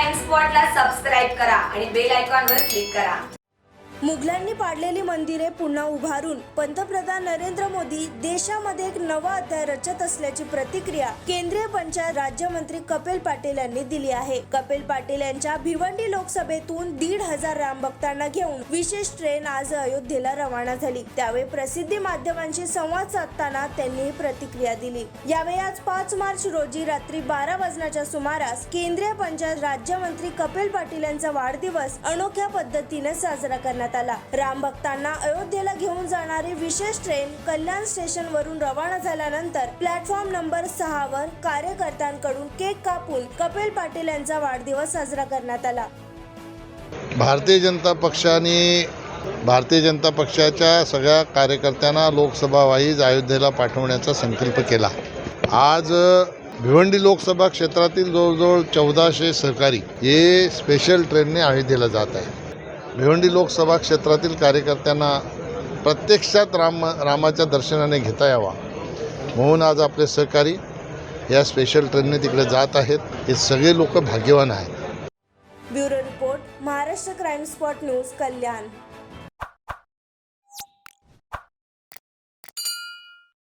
Time स्पॉटला subscribe करा आणि bell आयकॉनवर क्लिक करा. मुघलांनी पाडलेली मंदिरे पुन्हा उभारून पंतप्रधान नरेंद्र मोदी देशामध्ये एक नवा अध्याय रचत असल्याची प्रतिक्रिया केंद्रीय पंचायत राज्यमंत्री कपिल पाटील यांनी दिली आहे. कपिल पाटील यांच्या भिवंडी लोकसभेतून दीड हजार रामभक्तांना घेऊन विशेष ट्रेन आज अयोध्येला रवाना झाली. त्यावेळी प्रसिद्धी माध्यमांशी संवाद साधताना त्यांनी ही प्रतिक्रिया दिली. यावेळी आज पाच मार्च रोजी रात्री बारा वाजण्याच्या सुमारास केंद्रीय पंचायत राज्यमंत्री कपिल पाटील यांचा वाढदिवस अनोख्या पद्धतीने साजरा करण्यात आला. राम भक्तांना अयोध्येला घेऊन जाणारी विशेष ट्रेन कल्याण स्टेशन वरून रवाना झाल्यानंतर प्लॅटफॉर्म नंबर सहा वर कार्यकर्त्यांकडून केक कापून कपिल पाटील यांचा वाढदिवस साजरा करण्यात आला. भारतीय जनता पक्षाने भारतीय जनता पक्षाच्या सगळ्या कार्यकर्त्यांना लोकसभा वाईज अयोध्येला पाठवण्याचा संकल्प केला. आज भिवंडी लोकसभा क्षेत्रातील जवळजवळ चौदाशे सहकारी हे स्पेशल ट्रेनने अयोध्येला जात आहे भिवंडी लोकसभा क्षेत्रातील कार्यकर्त्यांना प्रत्यक्षात राम रामाच्या दर्शनाने घेता यावा. म्हणून आज आपले सहकारी या स्पेशल ट्रेनने तिकडे जात आहेत. हे सगळे लोक भाग्यवान आहेत. Bureau report Maharashtra crime spot news Kalyan.